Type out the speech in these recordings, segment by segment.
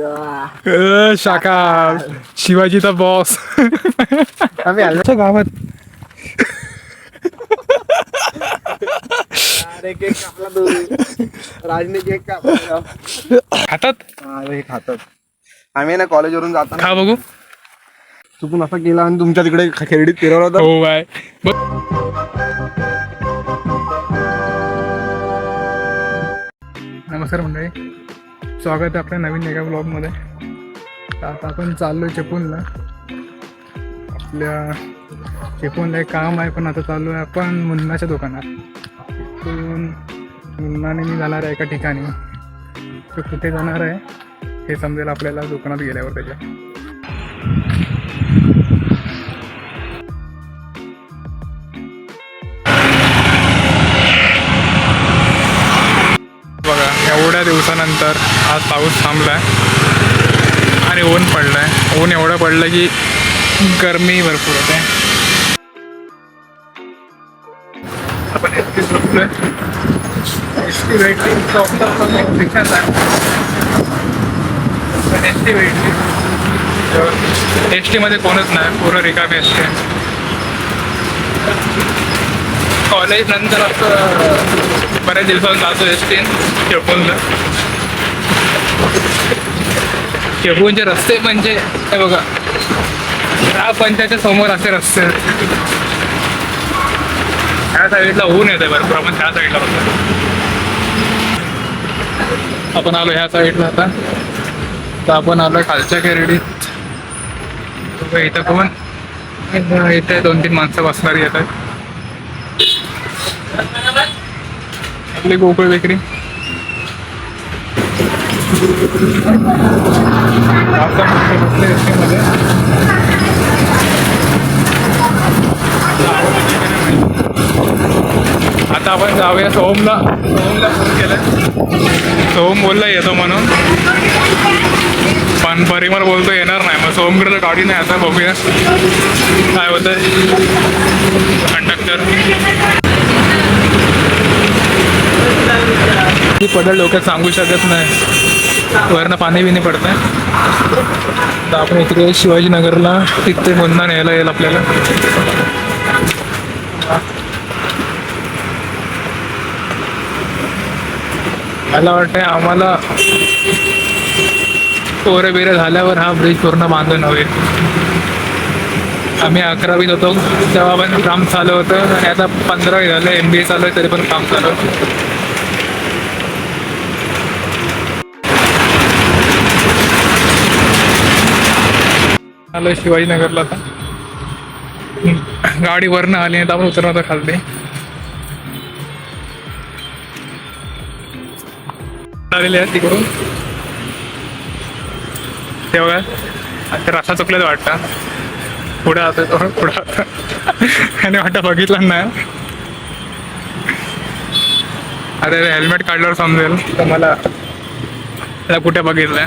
अ, शाका शिवाजीचा बॉस. आम्ही आलो. गावात. अरे केक कापला तू. राजने केक कापला हातात हा, हे खातात. आम्ही ना कॉलेजवरून जाताना खा बघू. चुकून असा केला आणि तुमच्या तिकडे खेरडीत फिरवला होता. हो बाय. बघ. नमस्कार मंडळी. स्वागत आहे आपल्या नवीन एका ब्लॉगमध्ये आता आपण चाललो चिपूनला आपल्या चिपूनला एक काम आहे पण आता चाललो आहे आपण मुन्नाच्या दुकानात. तिथून मुन्नाने मी जाणार आहे एका ठिकाणी. तो कुठे जाणार आहे हे समजेल आपल्याला दुकानात गेल्यावर त्याच्या. दिवसानंतर आज पाऊस थांबलाय. आणि ऊन पडलं आहे ऊन एवढं पडलं की गरमी भरपूर होते. आपण एस टी बसलोय एस टी वेटिंग रिक्षाच आहे. एस टी वेटिंग एस टीमध्ये कोणच नाही. पूर्ण रिकामी एस टी कॉलेज नंतर असं बऱ्याच दिवसांनी जातो एस टी चिपळूणला चिपळूणचे रस्ते म्हणजे हे बघा. ग्रामपंचायतच्या समोर असे रस्ते. ह्या साईडला ऊन येते बरं आपण त्या साईडला होतो आपण आलो ह्या साईडला आता. तर आपण आलो खालच्या खेरडीत. इथं कोण? इथे दोन तीन माणसं बसणारी येतात. आपली गोकुळ बेकरी आता आता आपण जाऊया सोहमला. सोहमला फोन केलाय. सोहम बोलला येतो म्हणून. पण परिमल बोलतो येणार नाही. मग सोहमकडे तर गाडी नाही. आता बघूया. काय होतं कंडक्टर. ती पडल डोक्यात सांगू शकत नाही. वरनं पाणी बिणी पडतंय. तर आपण इकडे शिवाजीनगरला तिथे मुन्ना न्यायला येईल आपल्याला. मला वाटतंय आम्हाला पोरं बिरं झाल्यावर हा ब्रिज पूर्ण बांधून हवे आम्ही अकरावीत होतो. तेव्हा पण काम चालू होतं. आणि आता पंधरावी झालं. एम बी ए चालू आहे तरी पण काम चालू आलो शिवाजीनगरला आता. गाडी वरनं आली नाही तर आपण उतरणार होतं खालती. आलेले आहेत तिकडून. ते बघा आता रस्ता चुकल्याच वाटतं. पुढे आता तो पुढे आता. आणि वाटतं बघितलं नाही. अरे हेल्मेट काढल्यावर समजेल. तर मला कुठे त्याला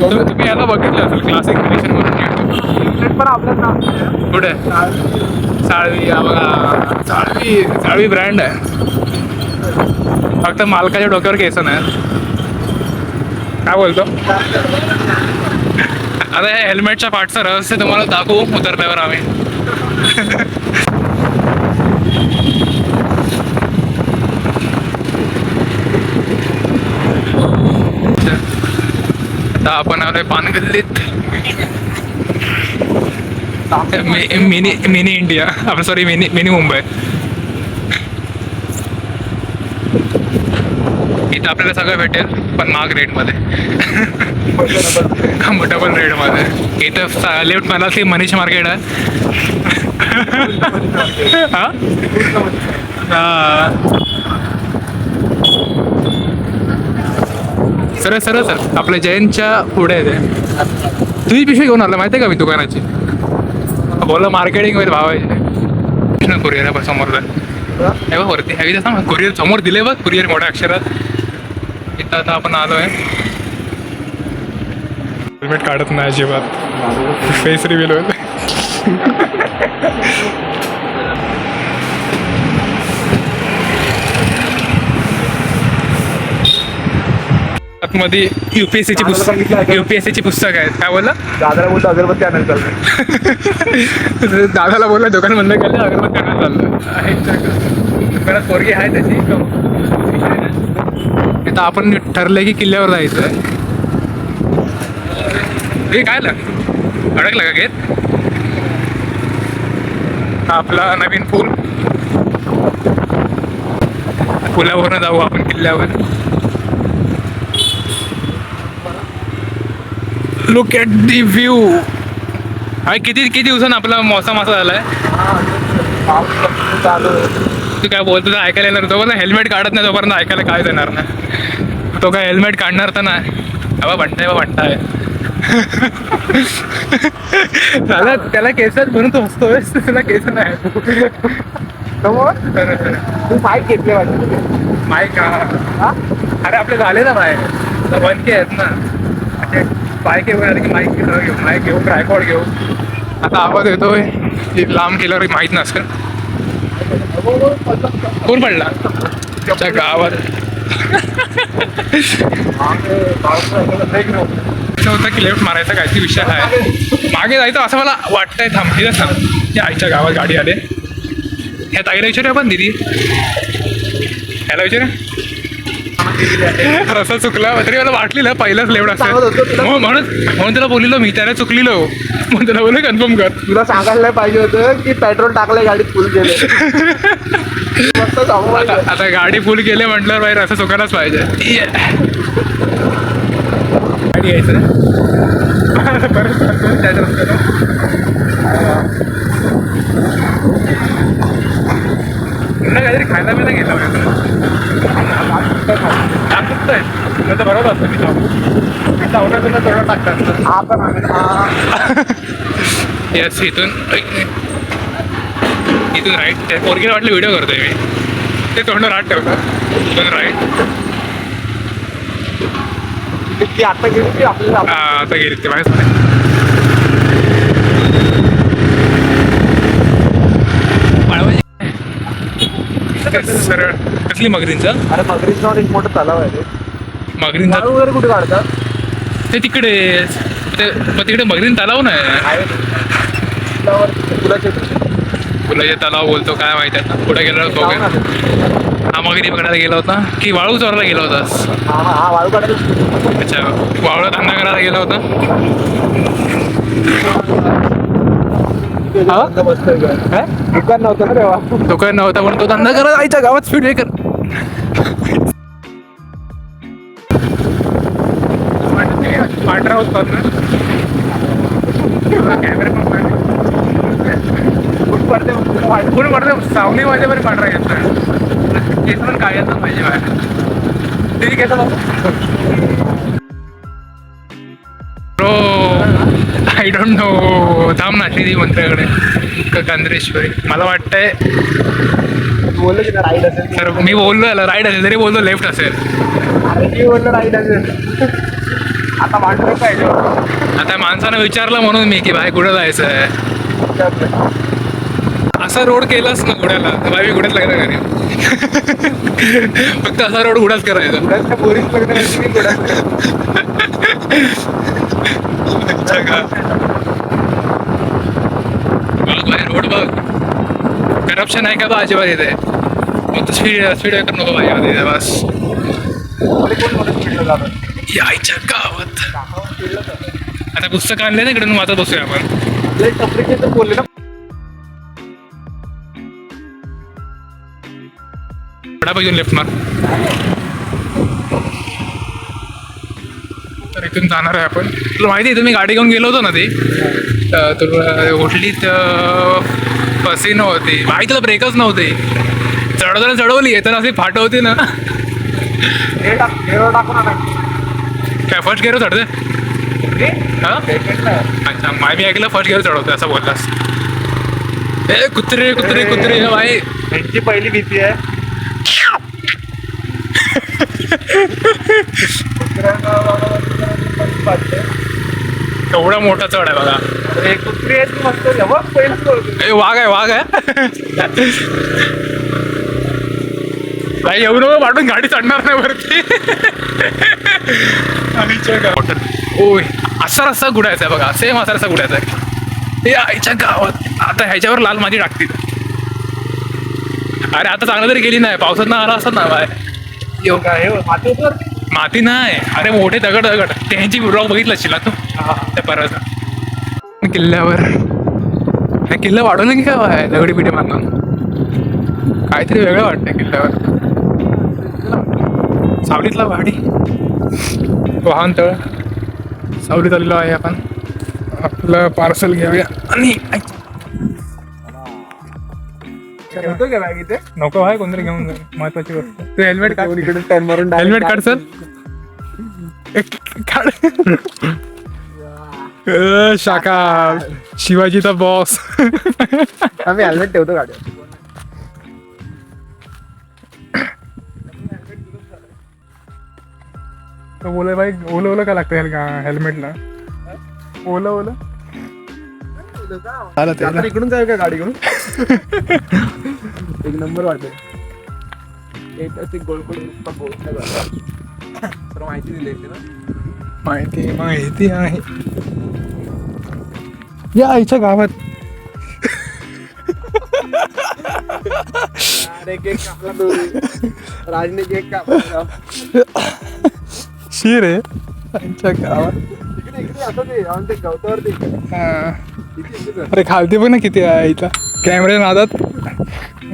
तुम्ही तुम्ही याला बघितलं असेल क्लासिक कलेक्शन म्हणून पण आपलं कुठे? साळवी बघा. साळवी साळवी ब्रँड आहे. फक्त मालकाच्या डोक्यावर केस नाही. काय बोलतो? आता हे हेल्मेटच्या पार्टचं रहस्य तुम्हाला दाखवू उतरल्यावर आम्ही. आता आपण आलोय पानगल्लीत. Mini mini India. आपण सॉरी मिनी मिनी मुंबई. इथं आपल्याला सगळं भेटेल पण महाग रेटमध्ये. डबल रेटमध्ये. इथं लेफ्ट मला ती मनीष मार्केट आहे. हा? सरळ सरळ सर आपल्या जयंतच्या पुढे आहे तुझी पिशवी घेऊन आला माहिती आहे का मी दुकानाची? बोला मार्केटिंगमध्ये भावायचे कुरिअर आहे समोर हे बघ वरती हवी तसं कुरिअर समोर दिले बघ कुरिअर मोठ्या अक्षरात. इथं आता आपण आलो आहे हेल्मेट काढत नाही अजिबात. फेस रिव्हिल होईल. आतमध्ये युपीएससीची पुस्तक युपीएससीची पुस्तक आहेत. काय बोलला? दादाला बोलतो अगरबत्ती आणायला चालतं दादाला बोलला दुकान बंद केलं अगरबत्ती आणायला चाललं आहे दुकानात पोरगी आहे त्याची. इथं आपण ठरलंय की किल्ल्यावर जायचं आहे. हे काय लाग अडकलं का घेत आपला नवीन पूल. पुलावरनं जाऊ आपण किल्ल्यावर. लुक ॲट दी व्ह्यू हा किती किती दिवसानं आपला मोसम असा झालाय? चालू तू काय बोलतो ऐकायला येणार तो हेल्मेट काढत नाही तोपर्यंत ऐकायला काय येणार नाही. तो काय हेल्मेट काढणार तर नाही. बाबा म्हणताय बा म्हणताय त्याला त्याला केस आहेत म्हणून तो हसतोय त्याला केस नाही. तू माईक घेतले वाटतं. माईक अरे आपले झाले ना माय बनके आहेत ना. असे बाईक येऊन की माईक घेऊ घेऊ. माईक घेऊ ट्रायकॉड घेऊ. आता आवाज येतोय. की लांब केल्यावर माहीत नसेल. कोण पडला? त्या गावात. असं होतं की लेफ्ट मारायचा काहीतरी विषय आहे. मागे जायचं असं मला वाटतंय. थांब तिथं थांब. या आईच्या गावात गाडी आले ह्या ताईला विचारूया आपण दिदी? ह्याला विचारूया? रसा चुकला तरी मला वाटलेलं पहिलाच लेवड असेल म्हणून म्हणून त्याला बोललेलो मी त्याला चुकलेलो. म्हणून त्याला बोललो कन्फर्म कर. तुला सांगायला पाहिजे होतं की पेट्रोल टाकलंय गाडीत फुल केले आता गाडी फुल केले म्हटल्यावर बाहेर असं चुकायलाच पाहिजे. गाडी यायचं काहीतरी खायला बिला गेला तर बरोबर असतं मी तेवढं टाकतात हा पण. हा. येस इथून इथून राईट त्या पोरगीला वाटलं व्हिडिओ करतोय मी ते तोंड राट ठेवतं इथून राईट ती आता गेली की आपल्याला आता गेली ते माहीत नाही बाळवाजी. सरळ? कसली मगरींचा? अरे मगरीच एक मोठं तलाव आहे रे. मगरींचा? वाळू वगैरे कुठे काढतात? ते तिकडे ते पण तिकडे मगरीन तलाव नाही? आहे तलावावर फुलाचे फुलाचे तलाव बोलतो काय माहिती आता. पुढे गेलो. होतो हा मगरी बघायला गेला होता? की वाळू चोरायला गेला होतास हा हा हा वाळू काढायला अच्छा वावळा धंदा करायला गेला होता? हा? बसतोय का? दुकान नव्हतं ना तेव्हा? दुकान नव्हता म्हणून तो धंदा करत आईच्या गावात स्पीड ब्रेकर. पांढरा होता ना? कॅमेरा पण पडते सावली माझ्या बरी पांढरा घेतला केस पण काय येतात पाहिजे बाहेर. तिथे घेता डोंट नो थांब ना श्री मंत्र्याकडे. कांद्रेश्वरी मला वाटतंय तू बोललो की राईट असेल तर मी बोललो राईट असेल तरी बोललो लेफ्ट असेल. मी बोललो राईट असेल आता वाटलं पाहिजे आता माणसानं विचारलं म्हणून मी की भाई कुठं जायचं आहे असा रोड केलाच ना घोड्याला तर भाई मी घोड्यात लागला घरी फक्त असा रोड उडाच करायचा. पोरीस लग्न करायचं की पुढ्यात अच्छा का बघ भाई रोड बघ ऑप्शन आहे का बा अजिबात इथे फक्त स्पीड स्पीड ब्रेकर नको पाहिजे बस। यायच्या गावात आता पुस्तक आणले ना इकडून वाचत बसूया आपण। बोलले ना घेऊन लेफ्ट मार। तर इथून जाणार आहे आपण. तुला माहिती आहे तुम्ही गाडी घेऊन गेलो होतो ना ते. तर तुला तर पसीन होती माहिती तुला ब्रेकच नव्हते. चढवताना चढवली येताना अशी फाट होती ना. काय फर्स्ट गेअर चढते हा? अच्छा माय मी ऐकलं फर्स्ट गिअर चढवतो असं बोललास. ए कुत्रे कुत्रे कुत्रे भाई यांची पहिली भीती आहे. एवढा मोठा चढ आहे बघा. अरे कुत्री आहेत की मस्त आहे. बघ, पहिलंच ओळखलं. ए वाघ आहे वाघ आहे. भाई एवढं नको वाटून गाडी चढणार नाही वरती. ओय असा रस्ता गुडायचा आहे बघा. सेम असा रस्ता गुडायचा आहे. हे आईच्या गावात. आता ह्याच्यावर लाल माती टाकतील अरे आता चांगलं तरी गेली नाही. पावसात ना आला असतात ना बाय. हे माती नाही. अरे मोठे दगड दगड. त्यांची ब्लॉग बघितलं असशील ना तू त्या परत किल्ल्यावर. हा किल्ला वाढवलं की काय दगडी पिठे बांधून? काहीतरी वेगळं वाटतंय किल्ल्यावर. सावलीतला वाडी. वाहनतळ सावलीत आलेलो आहे आपण. आपलं पार्सल घेऊया. आणि ठेवतो का बॅग इथे? नको आहे कोणतरी घेऊन जाईल महत्वाची गोष्ट. तू हेल्मेट काढ. इकडे टर्न मारून हेल्मेट काढ सर. काढ. अ, शाका शिवाजीचा बॉस. आम्ही हेल्मेट ठेवतो गाडी तर बोले भाई ओलं ओलं का लागतं हेल्मेटला ओलं ओलं. आलं ते आता इकडून जाऊ का गाडी घेऊन? एक नंबर वाटेल ऐतिहासिक गोलकोट नुसता पोहोचला जातो. तर माहिती दिली ना माहिती माहिती आहे. या आईच्या गावात. राजने केक कापला शिर आहे आईच्या गावात. इकडे इकडे असं ते ते इथे अरे खालती पण ना किती आहे आईचा. कॅमेरे नादात.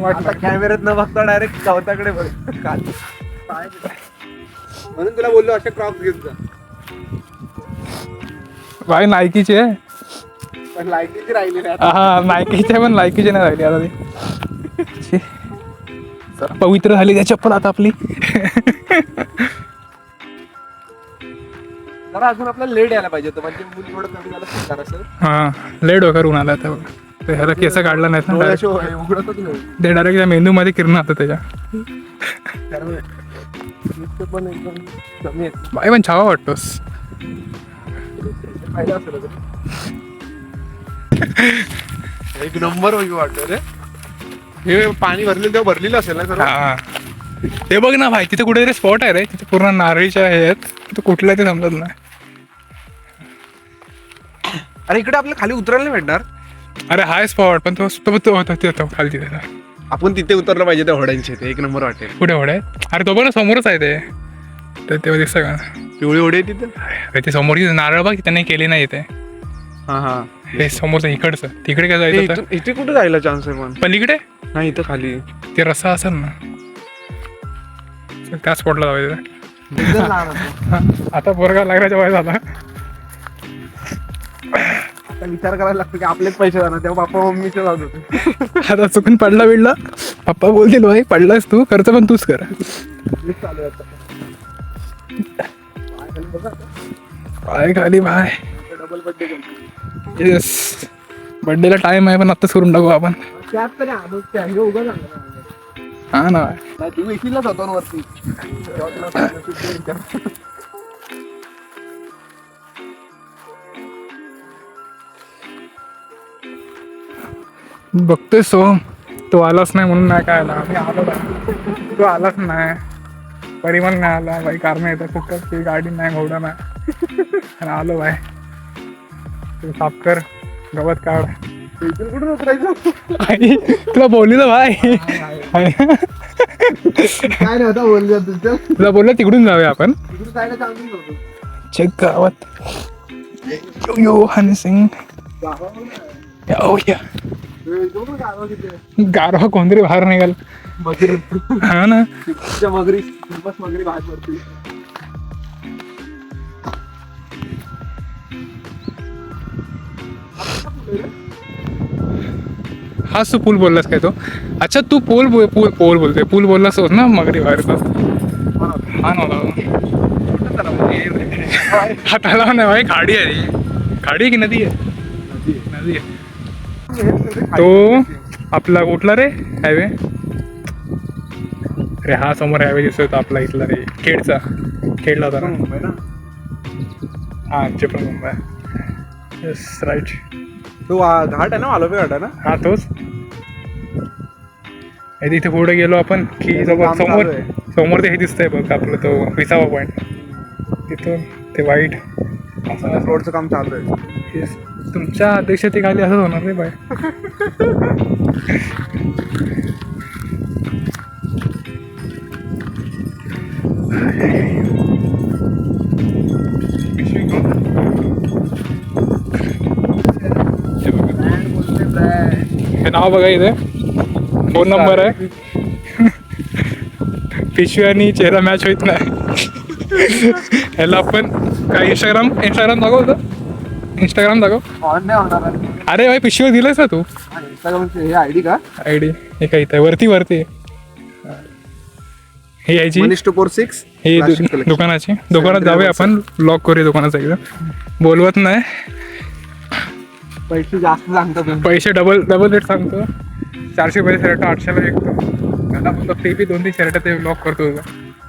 आता कॅमेऱ्यात न बघता डायरेक्ट गवताकडे बघ. काल. पाय कुठे? म्हणून तुला बोललो अशा क्रॉप्स घेत जा. भाई नायकीचे आहे. पण लाईटीची राहिली नाही हा नायकीचे पण लायकीचे नाही राहिली आता ती. पवित्र झाली त्या चप्पल आता आपली. जरा अजून आपल्याला लेट यायला पाहिजे होतं म्हणजे मूल थोडं कमी झालं शिकणार असेल हा लय डोक्यावर ऊन आला आता बघ. ते ह्याला केस काढला नाहीत ना direct. डोळ्याशिवाय उघडतच नाही. ते डायरेक्ट त्या मेंदू मध्ये किरण आता त्याच्या. कारण पण एकदम कमी आहेत. बाई पण छावा वाटतोस. फायदा असेल अजून. एक नंबर होईल वाटतं रे. हे पाणी भरलेलं तेव्हा भरलेलं असेल ना सर्व हा. ते बघ ना भाई तिथे कुठेतरी स्पॉट आहे रे. तिथे पूर्ण नारळीच्या हे आहेत. तिथे कुठलं आहे ते समजत नाही. अरे इकडे आपल्याला खाली उतरायला नाही भेटणार. अरे हाय स्पॉट पण तो तो तो होता ते खाली तिथे. आपण तिथे उतरलं पाहिजे त्या होड्यांचे ते. एक नंबर वाटेल. कुठे होडे? अरे तो बघ ना समोरच आहे ते. तर तेव्हा दिसतं का? पिवळी होडी आहे तिथे. अरे ते समोरची नारळ बघ त्यांनी केली नाही इथे हा हा. हे समोरचं इकडचं. तिकडे काय जायचं होतं? इथे कुठे जायला चान्स आहे पण पलीकडे नाही इथं खाली. ते रस्ता असेल ना. चल, त्या स्पॉटला जायचं हा, आता पोरगा लागण्याच्या वय झाला आता विचार करायला लागतो की आपलेच पैसे जाणार तेव्हा बाप्पा मम्मीचे जात होते आता चुकून पडला बिडला. पप्पा बोलतील भाई पडलास तू खर्च पण तूच कर. मीच चालू आहे आता. काय खाली भाय डबल बड्डे येस बर्थडेला टाइम आहे पण आत्ताच करून टाकू आपण. हे हा ना. बघतोय सो तो आलाच नाही म्हणून नाही काय आला. आम्ही आलो नाही. तो आलाच नाही. परिमल नाही आला बाई कारण येतं फक्त ती गाडी नाही घोडा नाही. आणि आलो बाय तू साफ कर गवत काढ. कुठून उतरायचं? आई, तुला बोलली ना भाई काय नाही होता बोलले तुझं तुला बोललं तिकडून जाऊया आपण. तिकडून जायला चांगली नव्हतं चेक गावात. यो यो हनी सिंग गारवा कोणतरी बाहेर निघाल. मगरी. हा ना. मगरी मगरी बाहेर पडते. हाच तू पूल बोललास काय तो? अच्छा तू पोल बोल पूल पोल बोलतोय. पूल बोललास होस ना मगरी बाहेर हा नव्हता हा तलाव नाही भाई खाडी आहे. खाडी आहे की नदी आहे? नदी आहे. तो आपला कुठला रे? हायवे? अरे हा समोर हायवे दिसतोय तो आपला इथला रे. खेडचा. खेडला होता ना. मुंबई ना हा चिपळूण मुंबई येस राईट तो घाट आहे ना वालोपे घाट आहे ना? हा तोच. हे तिथे पुढे गेलो आपण की जवळ समोर. समोर ते हे दिसतंय बघ आपलं तो विसावा पॉईंट तिथून ते वाईट. असं रोडचं काम चालू आहे. Yes. तुमच्या अध्यक्षतेखाली असंच होणार रे बाय नाव बघा इथे. फोन नंबर आहे. पिशवी आणि चेहरा मॅच होत नाही. ह्याला आपण काय इंस्टाग्राम इंस्टाग्राम दाखव होतं इंस्टाग्राम दाखव. अरे भाई पिशवी दिलंस ना तू? आयडी का? आय डी हे काय इथं? वरती वरती. ही यायची. मनीष टू फोर सिक्स ही दुकानाची. दुकानात जाऊया आपण. लॉक करूया दुकानाचा एकदम. बोलवत नाही. पैसे जास्त सांगतो तुम्ही. पैसे डबल डबल रेट सांगतो. चारशे पैसे शर्ट आठशेला विकतो म्हणतो ते बी दोन तीन शर्ट ते लॉक करतो तुझा.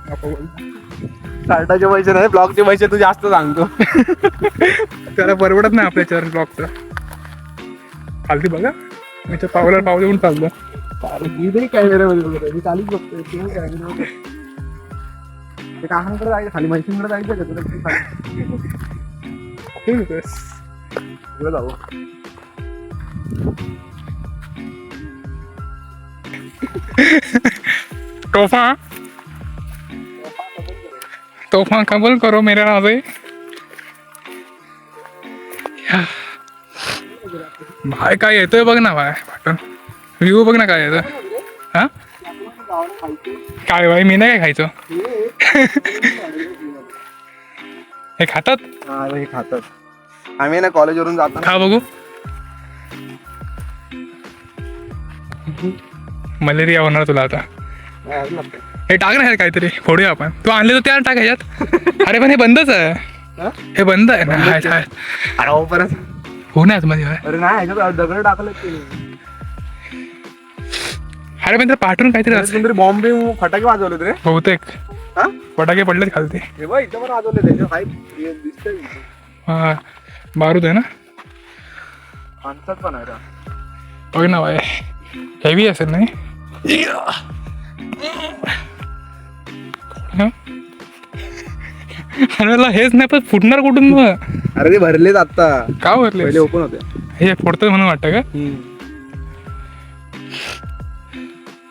नको बोल. शर्टाचे पैसे नाही ब्लॉकचे पैसे तू जास्त सांगतो. त्याला परवडत नाही आपल्या चार ब्लॉकचं खालती बघा. मी त्या पावला पाव देऊन चाललो. मी तरी कॅमेऱ्यामध्ये बघत आहे मी चालूच बघतोय. तू कॅमेऱ्यामध्ये ते कामांकडे जायचं खाली मैसूरकडे जायचं का तुला? ठीक आहे. पुढे जाऊ तोहफा तोहफा कबूल करो मेरे राजे भाई काय येतोय बघ ना भाई पाटण व्ह्यू बघ ना काय येतं हा? काय भाई मी नाही काय खायचं? हे खातात? हे खातात. आम्ही ना कॉलेजवरून जाताना खा बघू. मलेरिया होणार तुला आता. हे टाक ना ह्यात काहीतरी फोडूया आपण. तू आणले तर त्या टाक ह्याच्यात. अरे पण हे बंदच आहे. हा? बंद आहे ना हाय, हाय. अरे हो परत. हो ना आतमध्ये हाय. अरे नाही ह्याच्यात दगड टाकलं अरे पण त्याला पाठवून काहीतरी असेल कोणतरी बॉम्बे फटाके वाजवले रे. बहुतेक. हा? फटाके पडलेत खालते. हे बघ इथं पण वाजवले त्याच्या दिसतंय. हा. बारूद आहे ना? माणसात पण आहे. बघ ना बाय हेवी असेल नाही? हा? अरे मला हेच नाही पण फुटणार कुठून मग? अरे ते भरलेत आता का भरले पहिले ओपन होते. हे फोडतं म्हणून वाटतं का?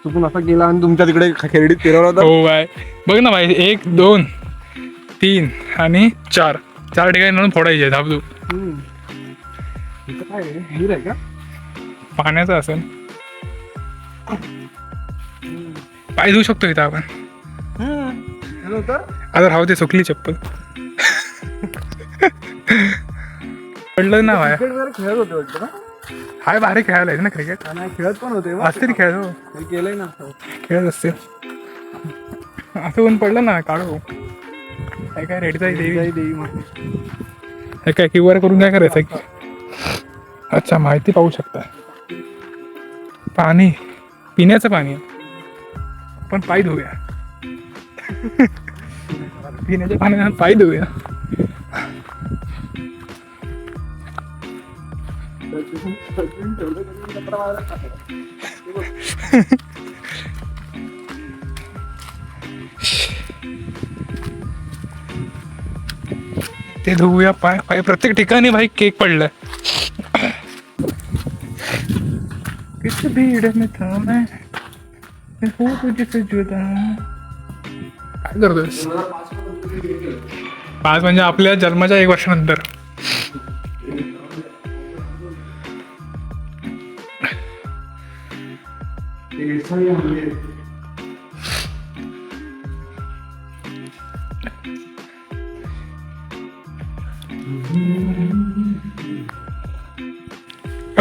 चुकून असा गेला आणि तुमच्या तिकडे खेरडीत फिरवला होता? हो बाय बघ ना बाय एक दोन तीन आणि चार. चार ठिकाणी म्हणून फोडायचे धाबधूप हम्म. काय आहे? आहे का? पाण्याचं असेल. पाय धुवू शकतो इथं आपण. आता राहू दे सुकली चप्पल. पडलं ना बाय. खेळत होते वाटतं ना? हाय भारी खेळायला येते ना क्रिकेट नाही खेळत पण होते. असतील खेळ हो. केलंय ना. खेळत असतील. असं ऊन पडलं ना काढू. काय काय रेडीचा देवी. देवी. हे काय क्यू आर करून काय करायचं अच्छा माहिती पाहू शकता. पाणी पिण्याचं पाणी. पण पाय धुया पिण्याच्या पाण्याने पाय धुऊया. ते धुवूया पाय पाय प्रत्येक ठिकाणी भाई केक पडलाय. किस भीड़ में था मैं? मैं तुझे जुदा। काय करतोयस पाच म्हणजे आपल्या जन्माच्या एक वर्षानंतर.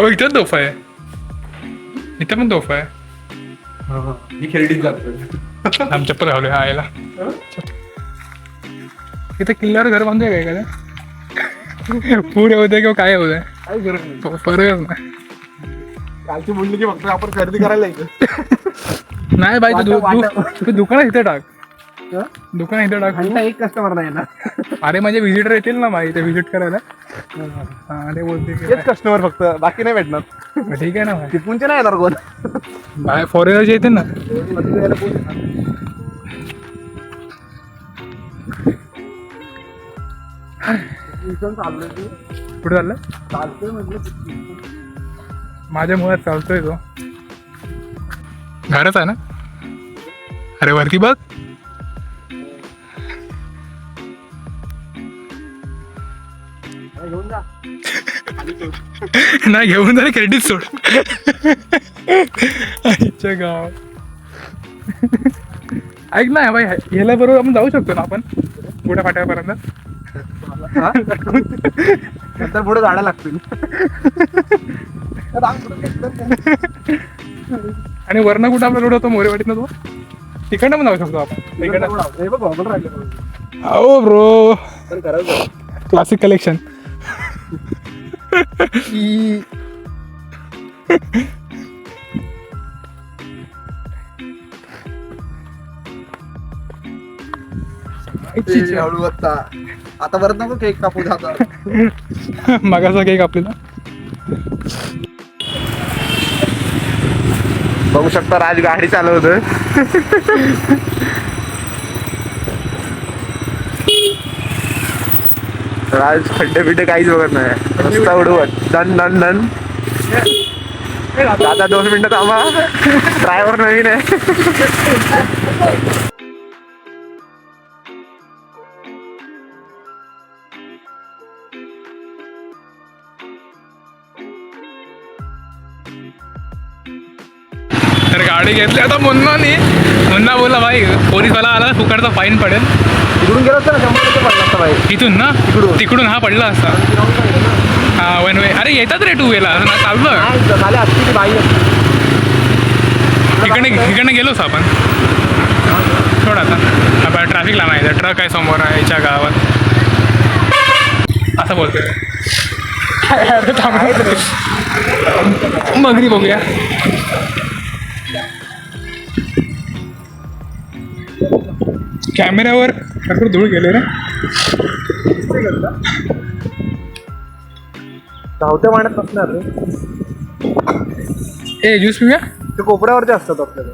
अहो इथं तोफा आहे. इथं पण तोफा आहे. ही खेळडीत जातोय. आम चप्पल घालूया आयला इथे किल्ल्यावर घर बांधूया काय एखादं? पूर येऊ दे किंवा काय होऊ दे. काही गरज नाही. नाही. कालची बोलली की फक्त आपण खरेदी करायला जायचं नाही बाई तू दु- दु- तू दुकान इथे टाक. हं? दुकान इथे टाक. घंटा एक कस्टमर नाही ना अरे माझे व्हिजिटर येतील ना माहिती व्हिजिट करायला. हा ते बोलते की तेच कस्टमर फक्त बाकी नाही भेटणार. ठीक आहे ना भाई टिपूनचे नाही येणार कोण? बाय फॉरेनरचे येतील ना? ट्युशन चाललोय तू कुठे चाललं? चालतोय म्हटलं. माझ्या मुळात चालतोय तो. घरच आहे ना? अरे वरती बघ. घेऊन जा. नाही घेऊन जरा क्रेडिट सोड. आईच्या गाव. ऐक ना भाई ह्याला बरोबर आपण जाऊ शकतो ना आपण? पुढे फाट्यापर्यंत? नंतर पुढे झाडं लागतील. आणि वरनं कुठं आपला रोड होतो? मोरेवाडीतनं तो? तिकडनं पण जाऊ शकतो आपण. तिकडनं हे बघ आपण राहिलं. हो ब्रो क्लासिक कलेक्शन ते हळू आता. आता परत नको केक कापू जाता मागाचा केक आपल्याला. बघू शकता राज गाडी आज खड्डे बिड्डे काहीच बघत नाही. रस्ता उडवत. Done done done. दादा दोन मिनिटं थांबा. ड्रायव्हर नवीन आहे. गाडी घेतली. आता मुन्नानी मुन्ना बोला भाई पोलीसवाला आला फुकटचा फाईन पडेल. तिकडून गेलो तर शंभर रुपये पडला असता बाई तिथून ना? तिकडून. तिकडून हा पडला असता. हा वन वे अरे येतात रे टू वेला ना चाललं. झाले असती ती बाई. इकडे इकडनं गेलोच आपण. सोड आता. आपण ट्रॅफिकला नाही ट्रक आहे समोर आहे याच्या गावात. असं बोलतोय. मगरी बघूया. कॅमेऱ्यावर भरपूर धूळ गेले रे. धावत्या पाण्यात नसणार रे. ए ज्यूस पिऊया? ते कोपऱ्यावरती असतात आपल्याला.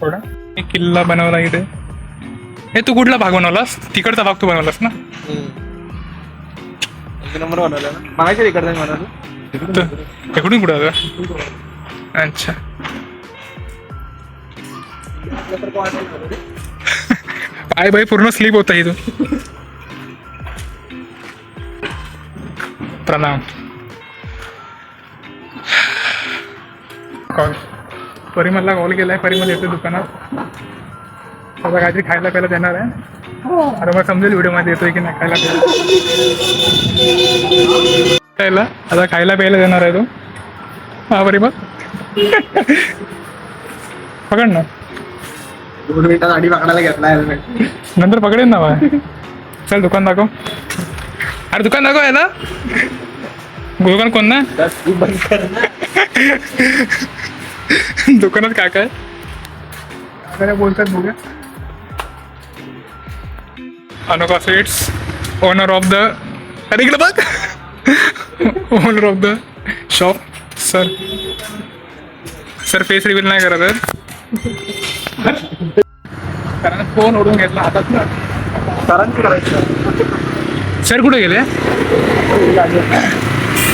थोडा एक किल्ला बनवला इथे. हे तू कुठला भाग बनवलास? तिकडचा भाग तू बनवलास ना? नंबर बनवला ना. म्हणाल तर इकडून कुठं होता अच्छा पाय बाई पूर्ण स्लीप होता इथून. प्रणाम. कॉल परिमलला कॉल केलाय परिमल येतो दुकानात. आता काहीतरी खायला प्यायला देणार आहे. अरे मग समजेल व्हिडिओमध्ये येतोय की नाही खायला प्यायला. खायला? आता खायला प्यायला देणार आहे तो. हा परिमल पकड ना. दोन मिनिटात पकडायला घेतला हेल्मेट नंतर पकडेन ना बाय. चल दुकान दाखव. अरे दुकान दाखव याला. दुकान कोण ना? बंद कर दुकानात काय काय बोलतात Anoka sweets owner of the अरे इकडे बघ. Owner of the shop sir sir face reveal नाही करत आहे. कारण फोन ओढून घेतला हातात ना. सरांची करायचं? सर कुठे गेले?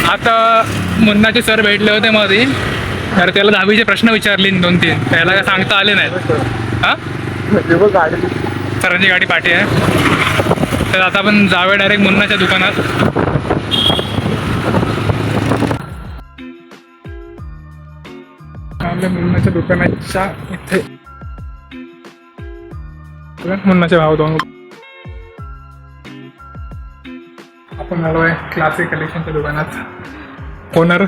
आता मुन्नाचे सर भेटले होते मध्ये तर त्याला दहावीचे प्रश्न विचारले दोन तीन. त्याला काय सांगता आले नाहीत. हा? सरांची गाडी पाठी आहे. तर आता आपण जाऊया डायरेक्ट मुन्नाच्या दुकानात. मुन्नाच्या दुकानाच्या इथे. मुन्नाचे भाव दोन आपण आलो आहे क्लासिक कलेक्शनच्या दुकानात. ओनर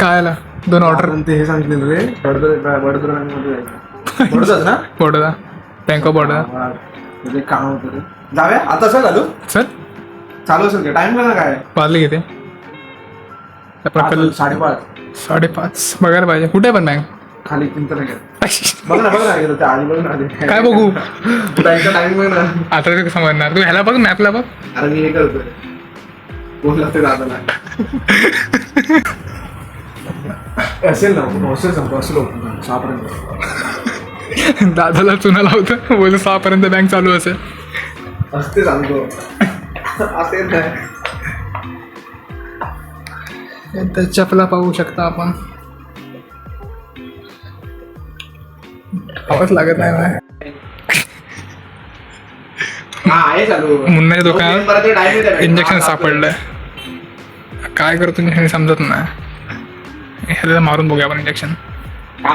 काय आला? दोन ऑर्डर ते हे सांगितलं रे. बडोदरा बडोदरा बँकमध्ये जायचं. बडोदाच ना? बडोदा. बँक ऑफ बडोदा काम होतं आता असं चालू चल. चालू असेल का? टाइम काय? वाजले किती? साडेपाच. साडेपाच. बघायला पाहिजे. कुठे पण बँक खाली नाही बघ ना बघ ना गेलं त्या आधी बघ ना. काय बघू? त्यांचा टाइम बघ ना आता ते समजणार. तू ह्याला बघ मॅपला बघ. अरे मी हे करतोय. बोलला ते दादाला? असेल ना सांगतो असेल. सहापर्यंत. दादाला चुना लावतो. बोल सहापर्यंत बँक चालू असेल. असते सांगतो असेल नाही त्या चपला पाहू शकता आपण. आवाज लागत नाही. हा मुन्नाच्या दुकानात परत टाइम आहे इंजेक्शन सापडलंय काय करतो हे समजत नाही. ह्याला मारून बघूया आपण इंजेक्शन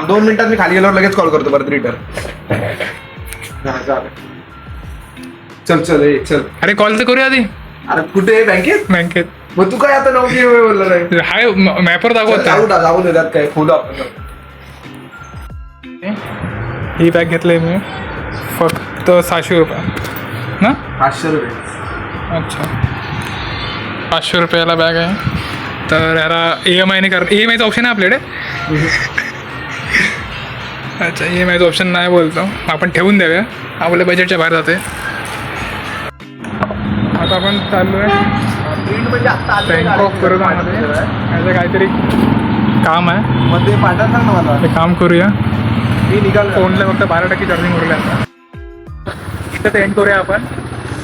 दोन मिनिटात मी खाली गेल्यावर लगेच कॉल करतो परत रिटर्न चल चल ए चल. अरे कॉल तर करूया आधी. अरे कुठे बँकेत बँकेत मग तू काय आता नव्हती बोलला नाही? हाय मॅपवर दाखवत जाऊ दे त्यात काय खोलू आपण. ही बॅग घेतली मी. फक्त सहाशे रुपये. ना? पाचशे रुपये. अच्छा. पाचशे रुपयाला बॅग आहे. तर याला ई एम आयने कर ई एम आयचं ऑप्शन आहे आपल्याकडे? अच्छा ई एम आयचं ऑप्शन नाही बोलतो. आपण ठेवून द्याव्या आपल्या बजेटच्या बाहेर जाते आता आपण चाललो आहे बँक ऑफ काहीतरी काम आहे. मग ते पाठवा सांग ना मला. ते काम करूया. मी निघाल फोनला फक्त बारा टक्के चार्जिंग उरले आता. इथं एंड करूया आपण.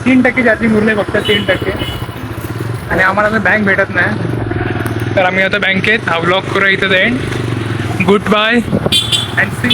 तीन टक्के चार्जिंग उरले फक्त तीन टक्के. आणि आम्हाला आता बँक भेटत नाही. तर आम्ही आता बँकेत हा ब्लॉक करूया इथं and good bye and see